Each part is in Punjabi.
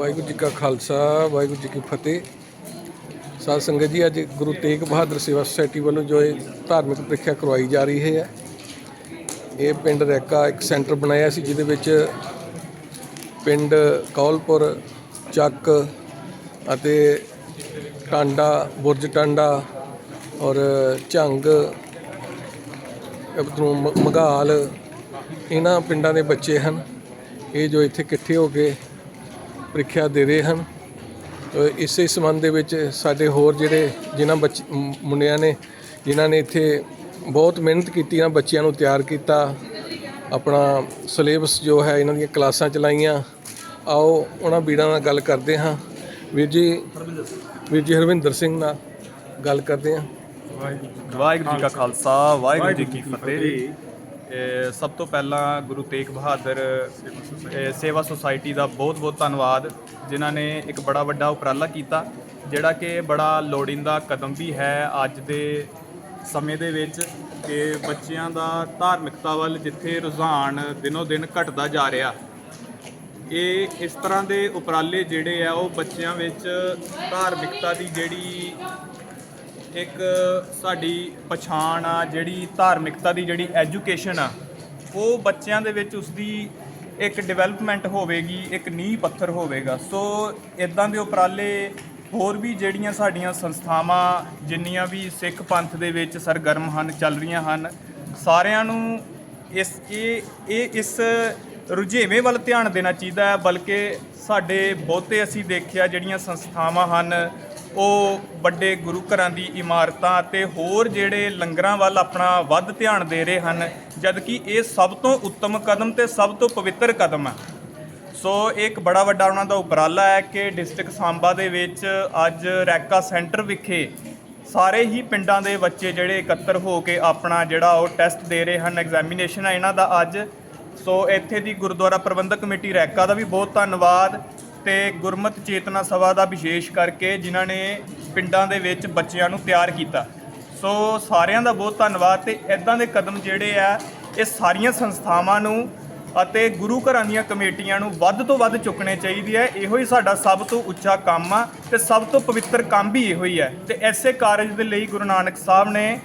ਵਾਹਿਗੁਰੂ ਜੀ ਕਾ ਖਾਲਸਾ, ਵਾਹਿਗੁਰੂ ਜੀ ਕੀ ਫਤਿਹ। ਸਾਧ ਸੰਗਤ ਜੀ, ਅੱਜ ਗੁਰੂ ਤੇਗ ਬਹਾਦਰ ਸੇਵਾ ਸੁਸਾਇਟੀ ਵੱਲੋਂ ਜੋ ਇਹ ਧਾਰਮਿਕ ਪ੍ਰੀਖਿਆ ਕਰਵਾਈ ਜਾ ਰਹੀ ਹੈ, ਇਹ ਪਿੰਡ ਰੈਕਾ ਇੱਕ ਸੈਂਟਰ ਬਣਾਇਆ ਸੀ, ਜਿਹਦੇ ਵਿੱਚ ਪਿੰਡ ਕੌਲਪੁਰ, ਚੱਕ ਅਤੇ ਟਾਂਡਾ, ਬੁਰਜ ਟਾਂਡਾ ਔਰ ਝੰਗ ਉਧਰੋਂ ਮ- ਮਘਾਲ ਇਹਨਾਂ ਪਿੰਡਾਂ ਦੇ ਬੱਚੇ ਹਨ। ਇਹ ਜੋ ਇੱਥੇ ਇਕੱਠੇ ਹੋ ਕੇ ਪ੍ਰੀਖਿਆ ਦੇ ਰਹੇ ਹਨ। ਅ, ਇਸੇ ਸੰਬੰਧ ਦੇ ਵਿੱਚ ਸਾਡੇ ਹੋਰ ਜਿਹੜੇ ਜਿਨ੍ਹਾਂ ਬੱਚ ਮੁੰਡਿਆਂ ਨੇ ਜਿਨ੍ਹਾਂ ਨੇ ਇੱਥੇ ਬਹੁਤ ਮਿਹਨਤ ਕੀਤੀ ਇਹਨਾਂ ਬੱਚਿਆਂ ਨੂੰ ਤਿਆਰ ਕੀਤਾ ਆਪਣਾ ਸਿਲੇਬਸ ਜੋ ਹੈ ਇਹਨਾਂ ਦੀਆਂ ਕਲਾਸਾਂ ਚਲਾਈਆਂ। ਆਓ ਉਹਨਾਂ ਵੀਰਾਂ ਨਾਲ ਗੱਲ ਕਰਦੇ ਹਾਂ। ਵੀਰ ਜੀ ਵੀਰ ਜੀ ਹਰਵਿੰਦਰ ਸਿੰਘ ਨਾਲ ਗੱਲ ਕਰਦੇ ਹਾਂ। ਵਾਹਿਗੁਰੂ ਜੀ ਕਾ ਖਾਲਸਾ ਵਾਹਿਗੁਰੂ ਜੀ ਕੀ ਫਤਿਹ ਸਭ ਤੋਂ ਪਹਿਲਾਂ ਗੁਰੂ ਤੇਗ ਬਹਾਦਰ ਸੇਵਾ ਸੁਸਾਇਟੀ ਦਾ ਬਹੁਤ-ਬਹੁਤ ਧੰਨਵਾਦ, ਜਿਨ੍ਹਾਂ ਨੇ ਇੱਕ ਬੜਾ ਵੱਡਾ ਉਪਰਾਲਾ ਕੀਤਾ, ਜਿਹੜਾ ਕਿ ਬੜਾ ਲੋੜੀਂਦਾ ਕਦਮ ਵੀ ਹੈ ਅੱਜ ਦੇ ਸਮੇਂ ਦੇ ਵਿੱਚ ਕਿ ਬੱਚਿਆਂ ਦਾ ਧਾਰਮਿਕਤਾ ਵੱਲ ਜਿੱਥੇ ਰੁਝਾਨ ਦਿਨੋ ਦਿਨ ਘਟਦਾ ਜਾ ਰਿਹਾ। ਇਹ ਇਸ ਤਰ੍ਹਾਂ ਦੇ ਉਪਰਾਲੇ ਜਿਹੜੇ ਆ, ਉਹ ਬੱਚਿਆਂ ਵਿੱਚ ਧਾਰਮਿਕਤਾ ਦੀ ਜਿਹੜੀ ਇੱਕ ਸਾਡੀ ਪਛਾਣ ਆ, ਜਿਹੜੀ ਧਾਰਮਿਕਤਾ ਦੀ ਜਿਹੜੀ ਐਜੂਕੇਸ਼ਨ ਆ, ਉਹ ਬੱਚਿਆਂ ਦੇ ਵਿੱਚ ਉਸਦੀ ਇੱਕ ਡਿਵੈਲਪਮੈਂਟ ਹੋਵੇਗੀ, ਇੱਕ ਨੀਂਹ ਪੱਥਰ ਹੋਵੇਗਾ। ਸੋ ਇਦਾਂ ਦੇ ਉਪਰਾਲੇ ਹੋਰ ਵੀ ਜਿਹੜੀਆਂ ਸਾਡੀਆਂ ਸੰਸਥਾਵਾਂ, ਜਿੰਨੀਆਂ ਵੀ ਸਿੱਖ ਪੰਥ ਦੇ ਵਿੱਚ ਸਰਗਰਮ ਹਨ, ਚੱਲ ਰਹੀਆਂ ਹਨ, ਸਾਰਿਆਂ ਨੂੰ ਇਸ, ਇਹ ਇਹ ਇਸ ਰੁਝੇਵੇਂ ਵੱਲ ਧਿਆਨ ਦੇਣਾ ਚਾਹੀਦਾ ਹੈ, ਬਲਕਿ ਸਾਡੇ ਬਹੁਤੇ ਅਸੀਂ ਦੇਖਿਆ ਜਿਹੜੀਆਂ ਸੰਸਥਾਵਾਂ ਹਨ ਉਹ ਵੱਡੇ ਗੁਰੂ ਘਰਾਂ ਦੀ ਇਮਾਰਤਾਂ ਅਤੇ ਹੋਰ ਜਿਹੜੇ ਲੰਗਰਾਂ ਵੱਲ ਆਪਣਾ ਵੱਧ ਧਿਆਨ ਦੇ ਰਹੇ ਹਨ, ਜਦਕਿ ਇਹ ਸਭ ਤੋਂ ਉੱਤਮ ਕਦਮ ਤੇ ਸਭ ਤੋਂ ਪਵਿੱਤਰ ਕਦਮ ਹੈ ਸੋ ਇਹ ਇੱਕ ਬੜਾ ਵੱਡਾ ਉਹਨਾਂ ਦਾ ਉਪਰਾਲਾ ਹੈ ਕਿ ਡਿਸਟ੍ਰਿਕਟ ਸਾਂਬਾ ਦੇ ਵਿੱਚ ਅੱਜ ਰੈਕਾ ਸੈਂਟਰ ਵਿਖੇ ਸਾਰੇ ਹੀ ਪਿੰਡਾਂ ਦੇ ਬੱਚੇ ਜਿਹੜੇ ਇਕੱਤਰ ਹੋ ਕੇ ਆਪਣਾ ਜਿਹੜਾ ਉਹ ਟੈਸਟ ਦੇ ਰਹੇ ਹਨ ਐਗਜ਼ਾਮੀਨੇਸ਼ਨ ਹੈ ਇਹਨਾਂ ਦਾ ਅੱਜ। ਸੋ ਇੱਥੇ ਦੀ ਗੁਰਦੁਆਰਾ ਪ੍ਰਬੰਧਕ ਕਮੇਟੀ ਰੈਕਾ ਦਾ ਵੀ ਬਹੁਤ ਧੰਨਵਾਦ। ਤੇ ਗੁਰਮਤ ਚੇਤਨਾ ਸਭਾ ਦਾ ਵਿਸ਼ੇਸ਼ ਕਰਕੇ ਜਿਨ੍ਹਾਂ ਨੇ ਪਿੰਡਾਂ ਦੇ ਵਿੱਚ ਬੱਚਿਆਂ ਨੂੰ ਤਿਆਰ ਕੀਤਾ। ਸੋ ਸਾਰਿਆਂ ਦਾ ਬਹੁਤ ਧੰਨਵਾਦ ਤੇ ਇਦਾਂ ਦੇ ਕਦਮ ਜਿਹੜੇ ਆ, ਇਹ ਸਾਰੀਆਂ ਸੰਸਥਾਵਾਂ ਨੂੰ ਅਤੇ ਗੁਰੂ ਘਰਾਂ ਦੀਆਂ ਕਮੇਟੀਆਂ ਨੂੰ ਵੱਧ ਤੋਂ ਵੱਧ ਚੁੱਕਣੇ ਚਾਹੀਦੀ ਹੈ ਇਹੋ ਹੀ ਸਾਡਾ ਸਭ ਤੋਂ ਉੱਚਾ ਕੰਮ ਆ ਤੇ ਸਭ ਤੋਂ ਪਵਿੱਤਰ ਕੰਮ ਵੀ ਇਹੋ ਹੀ ਹੈ ਤੇ ਐਸੇ ਕਾਰਜ ਦੇ ਲਈ ਗੁਰੂ ਨਾਨਕ ਸਾਹਿਬ ਨੇ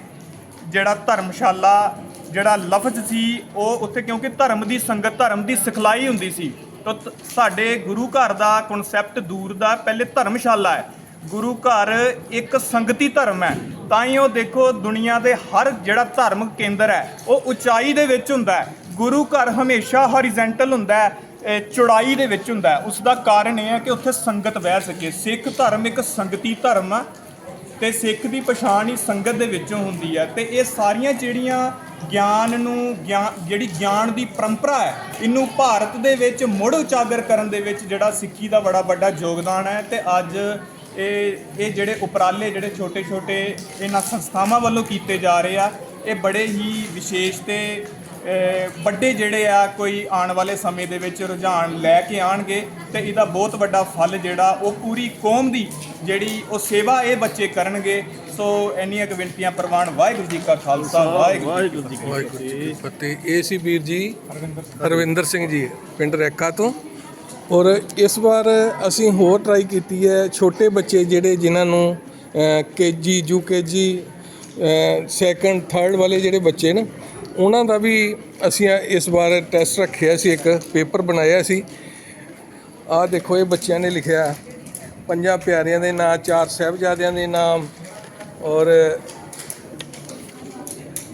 ਜਿਹੜਾ ਧਰਮਸ਼ਾਲਾ, ਜਿਹੜਾ ਲਫ਼ਜ਼ ਸੀ, ਉਹ ਉੱਥੇ ਕਿਉਂਕਿ ਧਰਮ ਦੀ ਸੰਗਤ, ਧਰਮ ਦੀ ਸਿਖਲਾਈ ਹੁੰਦੀ ਸੀ। ਤਾਂ ਸਾਡੇ ਗੁਰੂ ਘਰ ਦਾ ਕਨਸੈਪਟ ਦੂਰ ਦਾ, ਪਹਿਲੇ ਧਰਮਸ਼ਾਲਾ ਹੈ। ਗੁਰੂ ਘਰ ਇੱਕ ਸੰਗਤੀ ਧਰਮ ਹੈ। ਤਾਂ ਹੀ ਉਹ ਦੇਖੋ, ਦੁਨੀਆ ਦੇ ਹਰ ਜਿਹੜਾ ਧਾਰਮਿਕ ਕੇਂਦਰ ਹੈ, ਉਹ ਉਚਾਈ ਦੇ ਵਿੱਚ ਹੁੰਦਾ ਹੈ। ਗੁਰੂ ਘਰ ਹਮੇਸ਼ਾ ਹੌਰੀਜ਼ੈਂਟਲ ਹੁੰਦਾ ਹੈ ਚੌੜਾਈ ਦੇ ਵਿੱਚ ਹੁੰਦਾ ਹੈ। ਉਸ ਦਾ ਕਾਰਨ ਇਹ ਹੈ ਕਿ ਉੱਥੇ ਸੰਗਤ ਬਹਿ ਸਕੇ। ਸਿੱਖ ਧਰਮ ਇੱਕ ਸੰਗਤੀ ਧਰਮ ਆ, ਤੇ ਸਿੱਖ ਦੀ ਪਛਾਣ ਹੀ ਸੰਗਤ ਦੇ ਵਿੱਚੋਂ ਹੁੰਦੀ ਹੈ। ਤੇ ਇਹ ਸਾਰੀਆਂ ਜਿਹੜੀਆਂ ਗਿਆਨ ਨੂੰ ਗਿਆਨ ਜਿਹੜੀ ਗਿਆਨ ਦੀ ਪਰੰਪਰਾ ਹੈ, ਇਹਨੂੰ ਭਾਰਤ ਦੇ ਵਿੱਚ ਮੁੜ ਉਜਾਗਰ ਕਰਨ ਦੇ ਵਿੱਚ ਜਿਹੜਾ ਸਿੱਖੀ ਦਾ ਬੜਾ ਵੱਡਾ ਯੋਗਦਾਨ ਹੈ ਤੇ ਅੱਜ ਇਹ ਇਹ ਜਿਹੜੇ ਉਪਰਾਲੇ ਜਿਹੜੇ ਛੋਟੇ-ਛੋਟੇ ਇਹਨਾਂ ਸੰਸਥਾਵਾਂ ਵੱਲੋਂ ਕੀਤੇ ਜਾ ਰਹੇ ਆ, ਇਹ ਬੜੇ ਹੀ ਵਿਸ਼ੇਸ਼ ਤੇ ਵੱਡੇ ਜਿਹੜੇ ਆ ਕੋਈ ਆਉਣ ਵਾਲੇ ਸਮੇਂ ਦੇ ਵਿੱਚ ਰੁਝਾਨ ਲੈ ਕੇ ਆਣਗੇ ਤੇ ਇਹਦਾ ਬਹੁਤ ਵੱਡਾ ਫਲ ਜਿਹੜਾ ਉਹ ਪੂਰੀ ਕੌਮ ਦੀ ਜਿਹੜੀ ਉਹ ਸੇਵਾ ਇਹ ਬੱਚੇ ਕਰਨਗੇ ਸੋ ਇੰਨੀਆਂ ਕੁ ਬੇਨਤੀਆਂ ਪ੍ਰਵਾਨ ਵਾਹਿਗੁਰੂ ਜੀ ਕਾ ਖਾਲਸਾ ਵਾਹਿਗੁਰੂ ਜੀ ਕੀ ਫਤਿਹ। ਵਾਹਿਗੁਰੂ ਜੀ ਕੀ ਫਤਿਹ। ਇਹ ਸੀ ਵੀਰ ਜੀ ਹਰਵਿੰਦਰ ਸਿੰਘ ਜੀ ਪਿੰਡ ਰੈਕਾ ਤੋਂ। ਔਰ ਇਸ ਵਾਰ ਅਸੀਂ ਹੋਰ ਟਰਾਈ ਕੀਤੀ ਹੈ ਛੋਟੇ ਬੱਚੇ ਜਿਹੜੇ ਜਿਨ੍ਹਾਂ ਨੂੰ ਕੇਜੀ ਯੂਕੇਜੀ ਸੈਕੰਡ ਥਰਡ ਵਾਲੇ ਜਿਹੜੇ ਬੱਚੇ ਨੇ ਉਹਨਾਂ ਦਾ ਵੀ ਅਸੀਂ ਇਸ ਵਾਰ ਟੈਸਟ ਰੱਖਿਆ ਸੀ ਇੱਕ ਪੇਪਰ ਬਣਾਇਆ ਸੀ। ਆਹ ਦੇਖੋ ਇਹ ਬੱਚਿਆਂ ਨੇ ਲਿਖਿਆ ਪੰਜਾਂ ਪਿਆਰਿਆਂ ਦੇ ਨਾਂ ਚਾਰ ਸਾਹਿਬਜ਼ਾਦਿਆਂ ਦੇ ਨਾਮ ਔਰ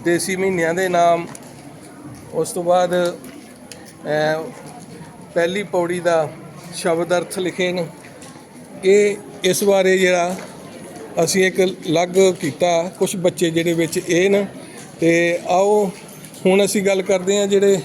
ਦੇਸੀ ਮਹੀਨਿਆਂ ਦੇ ਨਾਮ, ਉਸ ਤੋਂ ਬਾਅਦ ਪਹਿਲੀ ਪੌੜੀ ਦਾ ਸ਼ਬਦ ਅਰਥ ਲਿਖੇ ਨੇ। ਇਹ ਇਸ ਬਾਰੇ ਜਿਹੜਾ ਅਸੀਂ ਇੱਕ ਅਲੱਗ ਕੀਤਾ ਕੁਝ ਬੱਚੇ ਜਿਹੜੇ ਵਿੱਚ ਇਹ ਨੇ। ਤੇ ਆਓ, ਹੁਣ ਅਸੀਂ ਗੱਲ ਕਰਦੇ ਹਾਂ ਜਿਹੜੇ